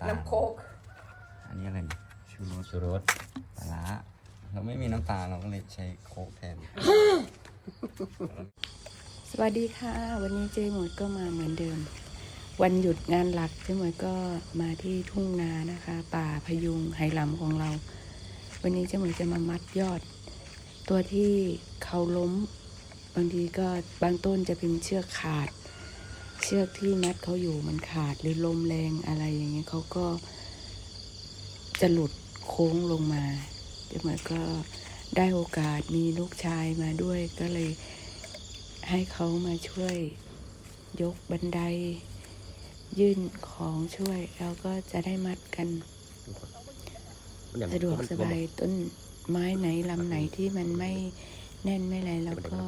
ตาลน้ำโคกอันนี้อะไรเนี่ยชูรสชูรสปลาร้าเราไม่มีน้ำตาลเราก็เลยใช้โค้กแทน สวัสดีค่ะ วันนี้เจ๊หมวยก็มาเหมือนเดิม วันหยุดงานหลักเจ๊หมวยก็มาที่ทุ่งนานะคะ ป่าพยุงไหหลำของเรา วันนี้เจ๊หมวยจะมามัดยอด ตัวที่เขาล้ม บางทีก็บางต้นจะเป็นเชือกขาด เชือกที่มัดเขาอยู่มันขาดหรือลมแรงอะไรอย่างเงี้ยเขาก็จะหลุดโค้งลงมาเจ๊หมวยก็ได้โอกาสมีลูกชายมาด้วยก็เลยให้เขามาช่วยยกบันได ยื่นของช่วยแล้วก็จะได้มัดกัน สะดวกสบายต้นไม้ไหนลำไหนที่มันไม่แน่นไม่อะไรเราก็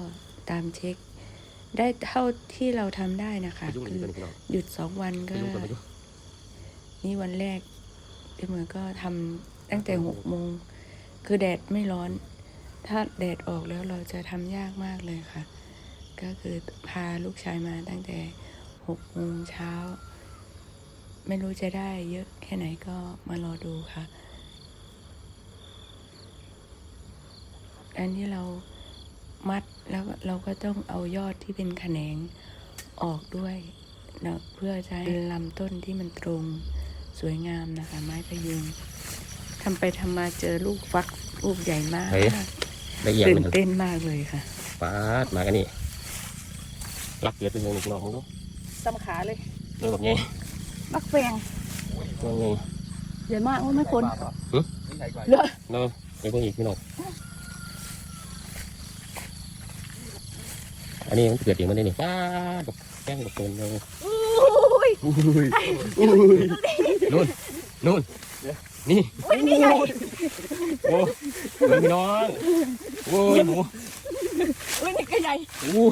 ตามเช็ค ได้เท่าที่เราทำได้นะคะยุ่งคือกันพี่น้องหยุดสองวันไปก็ยุ่งกันไปยุ่งนี่วันแรกพี่เหมือนก็ทำตั้งแต่หกโมงคือแดดไม่ร้อน ถ้าแดดออกแล้วเราจะทำยากมากเลยค่ะ ก็คือพาลูกชายมาตั้งแต่หกโมงเช้า ไม่รู้จะได้เยอะแค่ไหนก็มารอดูค่ะอันนี้เรา มัดแล้วเราก็ต้องเอายอดที่เป็นแขนงออกด้วยนะเพื่อจะให้ลำต้นที่มันตรงสวยงามนะคะ ไม้พยุงทำไปทำมาเจอลูกฟักลูกใหญ่มากละเอียดตื่มันนเต้นมากเลยค่ะปาดมากันนี่รักเกิดเป็นเรื่องพี่น้องมึงดูสำขาเลยเรื่องแบบนี้มักแฟงเรื่องนี้ใหญ่มากว่าไม่คนหึเหลือเนาะไอ้พวกอีกพี่น้อ อันนี้มันเกิดเองมันได้นี่ป้าดกับแก้งกับตัวเลยอุ้ยอุ้ยอุ้ยนู่นนู่นนี่อุ้ยนี่ไงโอ้เบิ่งพี่น้องโอ้ยหมูอุ้ยนี่ก็ใหญ่อู้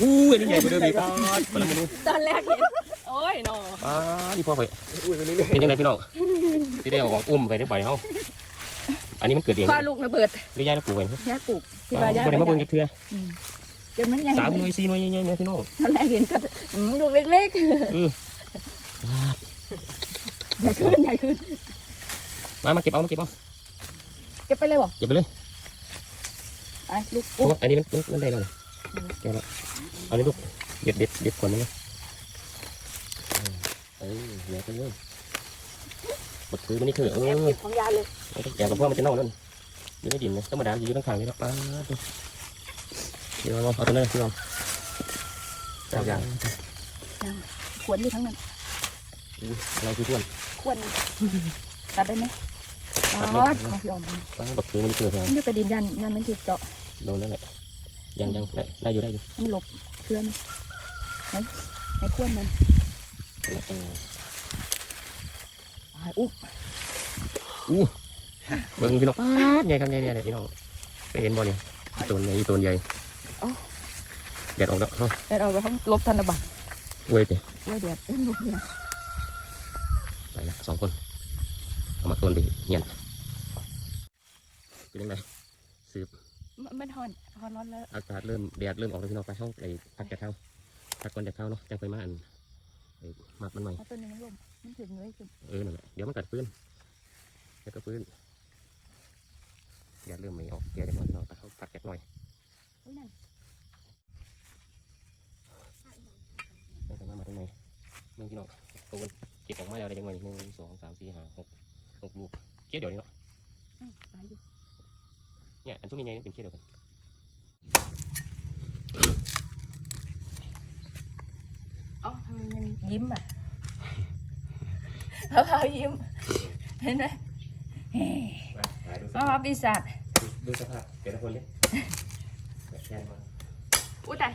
อู้อันนี้ใหญ่กว่าเดิมอีกป้าดมาแล้วมาดูตอนแรกเห็นโอ้ยหนอป้าดนี่พ่อไปเป็นยังไงพี่น้องที่ได้เอาของอุ้มไปได้ไปเฮาอันนี้มันเกิดเองพ่อลูกระเบิดหรือยายแล้วปลูกไว้เนอะยาปลูกที่บ่ว่าย่าได้มาเบิ่งจักเทื่อ เดี๋ยวมันยังสามหน่วยสี่หน่วยใหญ่ๆเนี่ยพี่น้องตอนแรกเห็นก็อืมลูกเล็กเออๆใหญ่ขึ้นใหญ่ขึ้นมามาเก็บเอามาเก็บเอาเก็บไปเลยบ่เก็บไปเลยไปลูกเพราะว่าอันนี้มันมันได้แล้วนี่แกะแล้วเอาเลยลูกเด็ดเด็ดเด็ดก่อนนะเออเดี๋ยวไปเลยบดคือมันนี่คือเอแอบอเก็บของยาเลยแกะกับพ่อมันจะเน่าแล้วนี่อยู่ในดินนะธรรมดาอยู่ทั้งทางนี่แล้วป้าดดู พี่น้องเอาตัวนั้นพี่น้องเอาอย่างขวนอยู่ทั้งนั้นอู้อะไรคือท่วนขวนตัดได้ไหมอ๋อตัดไม่ได้ของพี่ออมป้าดบดคือมันนี่คือแพงนี่ประเด็นยันยันมันถูกเจาะโดนนั่นแหละยังยังได้ได้อยู่ได้อยู่มันหลบเพื่อนไหนไหนขวนมันเออตายอุ๊บอู้เบิ่งพี่น้องป้าดใหญ่ครับใหญ่ใหญ่เลยพี่น้องไปเห็นบ่เนี่ยอีตัวใหญ่อีตัวใหญ่ เด็ดออกแล้วเฮ้ยแต่เราไปห้องลบธนบัตรเว้ยไปไว้เดี๋ยวเอ้ยลบเนี่ยไปละสองคนเอามาต้นไปเหียนเป็นยังไงสืบมันมันฮอนฮอนร้อนแล้วอากาศเริ่มแดดเริ่มออกแล้วพี่น้องไปห้องไปพักแดดเข้าพักก่อนแดดเข้าเนาะจังไปมาอันไอ้มัดมันใหม่เอาตัวนี้มันลมมันถึงเลยถึงเออนั่นแหละเดี๋ยวมันกัดปืนแล้วก็ปืนแดดเริ่มไม่ออกแดดจะมาพี่น้องไปเข้าพักแดดหน่อยอุ้ยนั่น ตั้งแต่ มามาตรงไหนเมื่อพี่น้องตัวมันเก็บออกมาแล้วได้ยังไงหนึ่งสองสามสี่ห้าหกหกลูกเก็บเดี๋ยวนี้เนาะอืมตายอยู่เนี่ยอันช่วงนี้ไงเป็นเก็บเดียวกันเอ้าทำไมมันยิ้มอะเขาเขายิ้มเห็นไหมเฮ้ยมาดูมามาปีศาจดูสภาพแต่ละคนเลยแค่มาอุ้ยตาย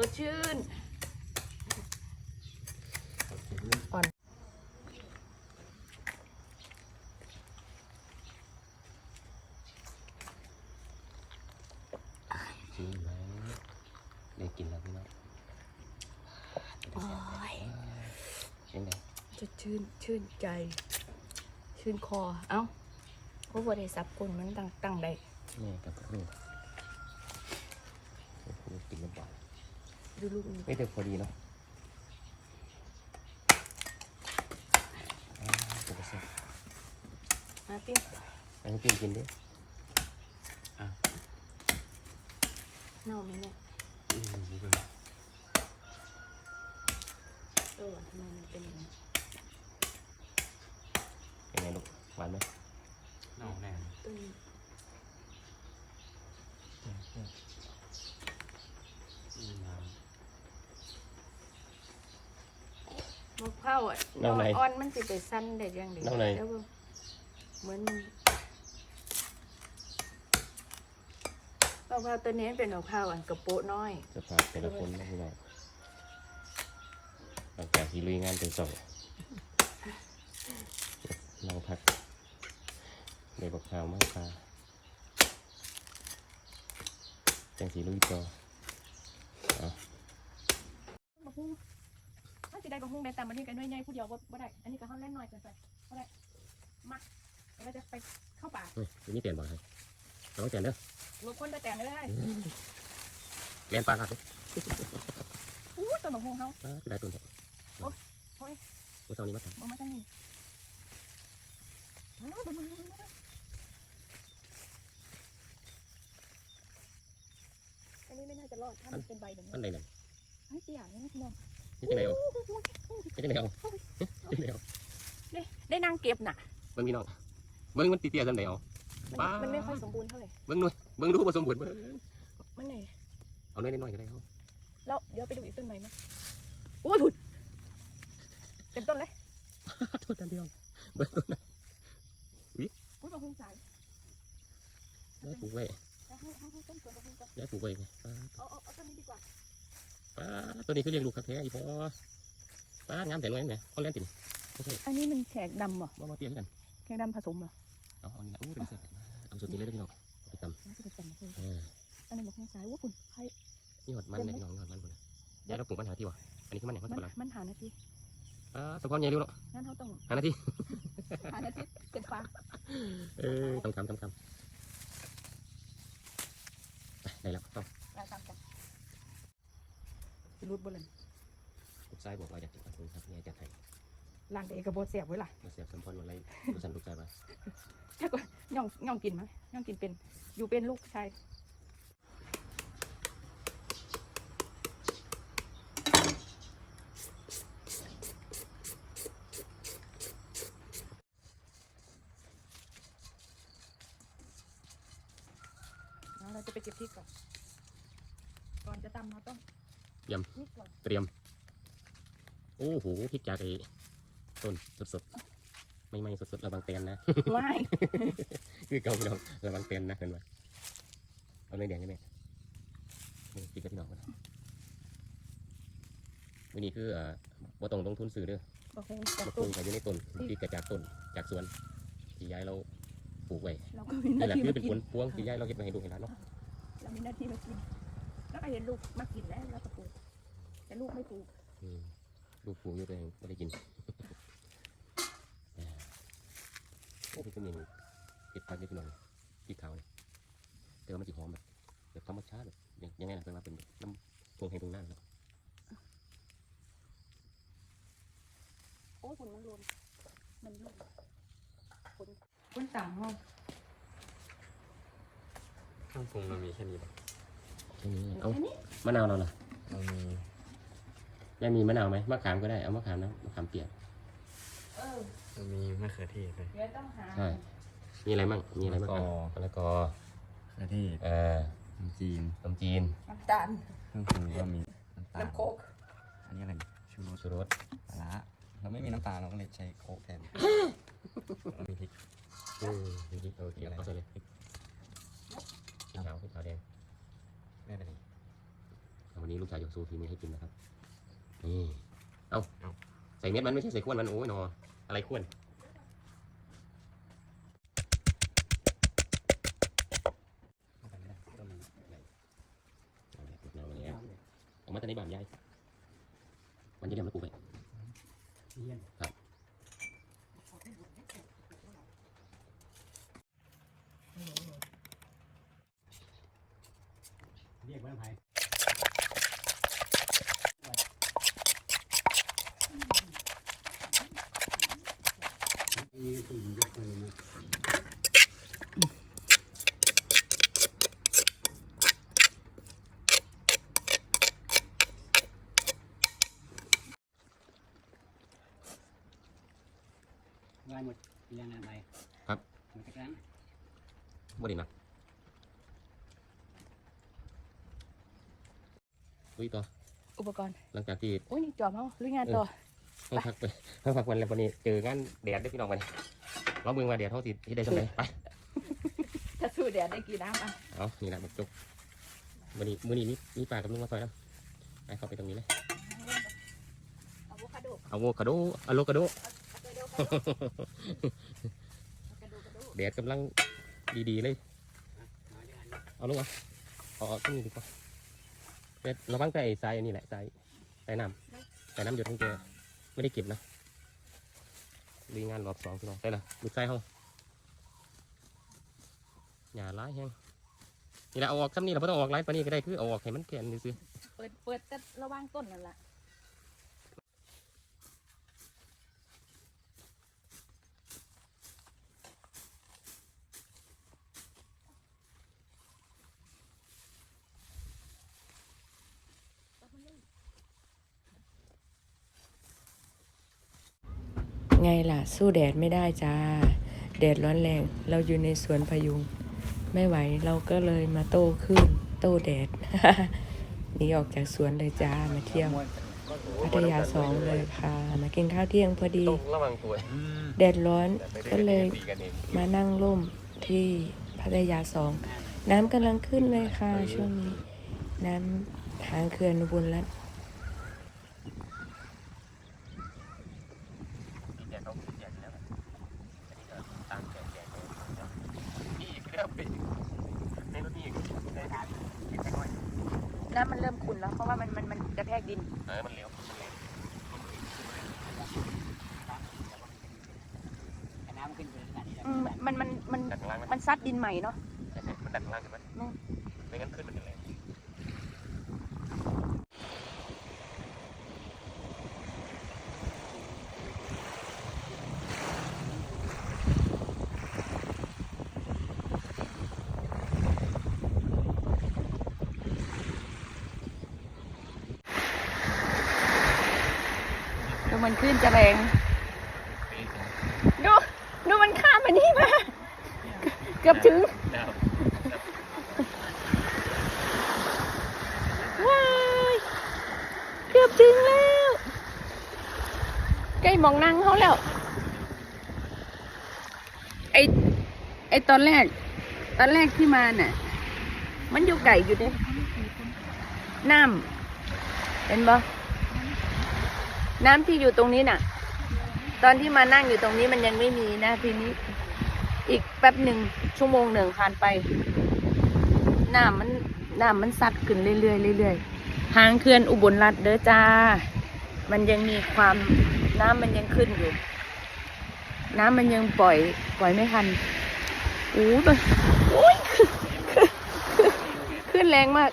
สดชื่นชิมแล้วได้กินแล้วพี่น้องโอ้ยยังไงจะชื่นชื่นใจ ชื่นคอ เอ้าเพราะว่าได้สับคนมันตั้งตั้งได้แม่กับครูโอ้โหกินน้ำปลา ดูลูกนี้ไม่แต่พอดีเนาะอ่าตัวกระแสมาปิ้งอันนี้กินกินดิเน่าไหมเนี่ยอืมนี่เป็นเออทำไมมันเป็นอย่างนี้เป็นไงลูกหวานไหมเน่าแน่ต้น อืมน้ มะพร้าวอะดอกอ่อนมันสิไปสั้นได้ยังไงแล้วก็เหมือนมันมะพร้าวตัวนี้เป็นมะพร้าวอันกระโปะน้อยสภาพแต่ละคนนะพี่น้องหลังจากที่ลุยงานเป็นสองนั่งพักในบักข่าวมากค่ะจังสีลุยต่อเอาบะฮุ่งถ้าสิได้บะฮุ่งได้ตามมาที่กันด้วยใหญ่ผู้เดียวบ่บ่ได้อันนี้ก็เฮาเล่นน้อยเกินไปบ่ได้มาเดี๋ยวเราจะไปเข้าป่าเฮ้ยตัวนี้เปลี่ยนบ่อยให้เราต้องเปลี่ยนเด้อรบกวนแต่แต่งเลยเรียนปลาครับอู้ต้นบะฮุ่งเฮาอ่าได้ตัวเถอะโอ๊ยโอ๊ยโอ้ยตอนนี้มาทบ่มาทางนี้มาแล้วบ่มาแล้วอันนี้ไม่น่าจะรอดถ้ามันเป็นใบแบบำนี้อันใดนั่นไอ้เตี้ยนี่นะพี่น้อง นี่จะไหนเอานี่จะไหนเอานี่จะไหนเอาได้นั่งเก็บน่ะ เบิ้งพี่น้องเบิ้งมันตีเตี้ยสันไหนเอามันบ้ามัมันไม่ค่อยสมบูรณ์เท่าไหร่ เบิ้งหน่อยเบิ้งดูผสมบูรณ์เบิ้งมันไหนเอาน้อยน้อยๆก็ได้เอาแล้วเดี๋ยวไปดูอีกต้นใหม่มั้ยโอ้ยผุดเต็มต้นเลยโทษท่านพี่น้องเบิ้งต้นนะอุ้ยบะฮุ่งสายย้ายปลูกไว้เอาให้เอาให้ต้นสวนบะฮุ่งก่อนย้ายปลูกไว้ไงป้าเอาเอาเอาต้นนี้ดีกว่า ป้าตัวนี้คือเลี้ยงลูกคักแท้อีพอป้างามแต่น้อยไหมเขาเล่นติ่มไม่ใช่อันนี้มันแขกดำเหรอบ่มาเตี้ยกันแขกดำผสมเหรอเอาเอานี่นะอู้เป็นเสร็จเอาสุดนี้เลยเด้อพี่น้องเอาไปตำไม่ใช่เป็นผสมเอออันนี้บอกข้างซ้ายว่าคุณใครนี่หอดมันเลยพี่น้องนี่หอดมันคนนะย้ายเราปลูกมันหาที่วะอันนี้คือมันไหนมันมัสันบปะหลังมันหานาทีป้าสมพรใหญ่เร็วเนาะงั้นเขาต้องหานาทีหานาทีเป็นฟ้าเออทำคำทำคำไปได้แล้วต้อง ลายตามกันรูดบนเลยลูกชายบอกว่าอยากกินปลาทูครับเนี่ยจะไทยล่างเด็กกระโบเสียบไว้ล่ะมาเสียบสมพรวันไรดูสันลูกชายมาย่องย่องกินไหมย่องกินเป็น อยู่เป็นลูกชาย พริกก่อนเตรียม โอ้โหพริกจากไอ้ต้นสดๆไม่ไม่สดๆระวังเตียนนะไม่คือเกาพี่น้องระวังเตียนนะเห็นไหมเอาเนยแดงได้ไหมนี่พริกกับพี่น้องกันวันนี้คืออ่าบ่ต้องลงทุนซื้อเด้อโอเคมาปลูกกันอยู่ในต้นพริกกระจากต้นจากสวนที่ย้ายเราปลูกไว้เราก็มีหนี่น้าแหละที่คือมาเป็นกิผนลพวงที่ย้ายเราเก็บมาให้ดูเห็นแล้วเนาะเรามีหน้าที่มากิน แล้วก็เห็นลูกมากินแล้วแล้วก็ปลูกแต่ลูกไม่ปลูกอืมลูกปลูกอยู่ตัวเองไม่ได้กินอ่าโอ้เป็นตัวเมนูเห็ดพันธุ์เล็กน้อยพริกขาวเนี่ยแต่ว่ามันจะหอมแบบแบบธรรมชาติแบบยังยังไงล่ะเป็นว่าเป็นแบบน้ำตรงให้ตรงหน้าเนาะโอ้ยฝนมันรวมมันรวมฝนฝนต่างห้องเครื่องปรุงเรามีแค่นี้ปะ แค่นี้เอามะนาวเราล่ะเรามียายมีมะนาวไหมมะขามก็ได้เอามะขามนะมะขามเปียกเออเรามีมะเขือเทศเลยเดี๋ยวต้องหาใช่มีอะไรบ้างมีอะไรบ้างมะละกอมะละกอมะเขือเทศเอ่อน้ำจีนขนมจีนน้ำตาลเครื่องปรุงก็มีน้ำตาลน้ำโคกอันนี้อะไรชูรสชูรสปลาร้าเราไม่มีน้ำตาลเราก็เลยใช้โค้กแทนเรามีพริกอืมโอเคโอเคเอาใส่เลยพริกพริกขาวพริกขาวแดง ไม่เป็นไร วันนี้ ลูกชายอยากสู้ทีนี้ให้กินนะครับ นี่ เอาใส่เม็ดมันไม่ใช่ใส่ข้วนมันโอ้ยหนอ อะไรข้วนเอาไปไม่ได้ต้องมีอะไรเอาละเอาละเอาละเอามาแต่ในบ้านยายมันจะเรียมแล้วกูไปครับเรียกว่าไง วายหมดเรียงอะไรครับ หมดตะกร้างบ่ดีนะลุยต่ออุปกรณ์ หลังจากที่ โอ้ยนี่จอบเฮาลุยงานต่อ ห้องพักไปห้องพักวันแล้ววันนี้เจองานแดดได้อพี่น้องวันนี้เรามือมาแดดเท่าสิที่ได้สมัยไปถ้าสู้แดดได้กี่น้ำอะเอานี่แหละบักจุกวันนี้มือนี้มีมีปลากับลุงมาซอยแล้วไปเข้าไปตรงนี้เลยอะโวคาโดอะโวคาโดอะโลคาโดอะโวคาโดอะโวคาโดแดดกำลังดีๆเลยเอาลงอะเอาเอาตรงนี้ดีกว่าเด็ดระวังแต่ไอ้ทรายอันนี้แหละทรายทรายน้ำทรายน้ำหยดของแก ไม่ได้เก็บนะดีงานรอบสองพี่น้องได้ละดูดทรายห้องอย่าร้ายแห้งนี่แหละเอาออกซ้ำนี่เราไม่ต้องออกไล่ปานนี้ก็ได้คือเอาออกให้มันแข็งซื้อเปิดเปิดแต่ระวังต้นนั่นแหละ ไงล่ะ สู้แดดไม่ได้จ้า แดดร้อนแรง เราอยู่ในสวนพยุง ไม่ไหวเราก็เลยมาโต้ขึ้น โต้แดดหนีออกจากสวนเลยจ้ามาเที่ยวพัทยาสองเลยค่ะ มากินข้าวเที่ยงพอดีต้องระวังตัวแดดร้อนก็เลยมานั่งร่มที่พัทยาสองน้ำกำลังขึ้นเลยค่ะช่วงนี้ น้ำทางเขื่อนอุบลรัตน์ แดดต้องแดดแล้วอันนี้ก็ตามแดดแดดนี่อีกแล้วไปในรถนี่อีกได้ทานกินไปด้วย น้ำมันเริ่มขุ่นแล้วเพราะว่ามันมันมันกระแทกดิน เออมันเร็วมันเร็วแต่น้ำขึ้นไปขนาดนี้แล้วอืมมันมันมันดัดข้างล่างไหมมันซัดดินใหม่เนาะใช่ๆมันดัดข้างล่างใช่ไหมอืมไม่งั้นขึ้นมันจะแรง ดู มันขึ้นจะแรง ดู ดูมันข้ามมานี่มา เกือบถึง ว้าย เกือบถึงแล้ว ใกล้มองนั่งเขาแล้ว ไอไอตอนแรก ตอนแรกที่มาน่ะ มันอยู่ไก่อยู่เด้น้ำเห็นบ่ น้ำที่อยู่ตรงนี้น่ะ ตอนที่มานั่งอยู่ตรงนี้มันยังไม่มีนะทีนี้ อีกแป๊บหนึ่งชั่วโมงหนึ่งผ่านไปน้ำมันน้ำมันซัดขึ้นเรื่อยๆเรื่อยๆทางเขื่อนอุบลรัฐเด้อจ้า มันยังมีความน้ำมันยังขึ้นอยู่ น้ำมันยังปล่อย ปล่อยไม่ทันอู้ยโอ้ยขึ้นแรงมาก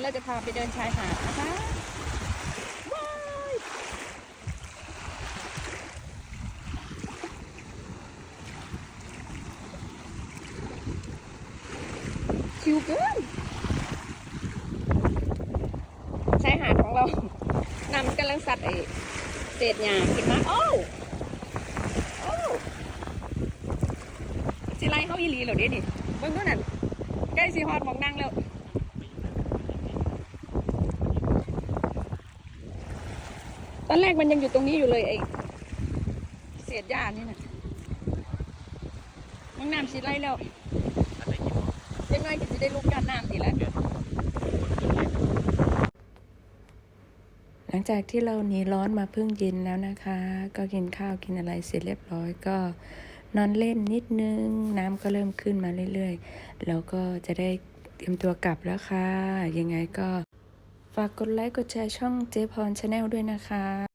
ยวเราจะพาไปเดินชายหาดนะคะชิวเกินชายหาดของเราน้ำกำลังสัดไอเศษหญ้าขึ้นมาโอ้โอ้สิไลเขาอีหลีเหรอเดี๋ยวนี่เบิ่งดูนั่นใกล้สีฮอดหมองนั่งแล้ว ตอนแรกมันยังอยู่ตรงนี้อยู่เลยไอ้เศษหญ้านี่นะน้องน้ำสิไล่แล้วยังไงก็จะได้ลุกยานน้ำดีแล้วหลังจากที่เราหนีร้อนมาเพิ่งเย็นแล้วนะคะ ก็กินข้าวกินอะไรเสร็จเรียบร้อยก็นอนเล่นนิดนึง น้ำก็เริ่มขึ้นมาเรื่อยๆ แล้วก็จะได้เตรียมตัวกลับแล้วค่ะ ยังไงก็ ฝากกดไลค์กดแชร์ช่องเจพรชาแนลด้วยนะคะ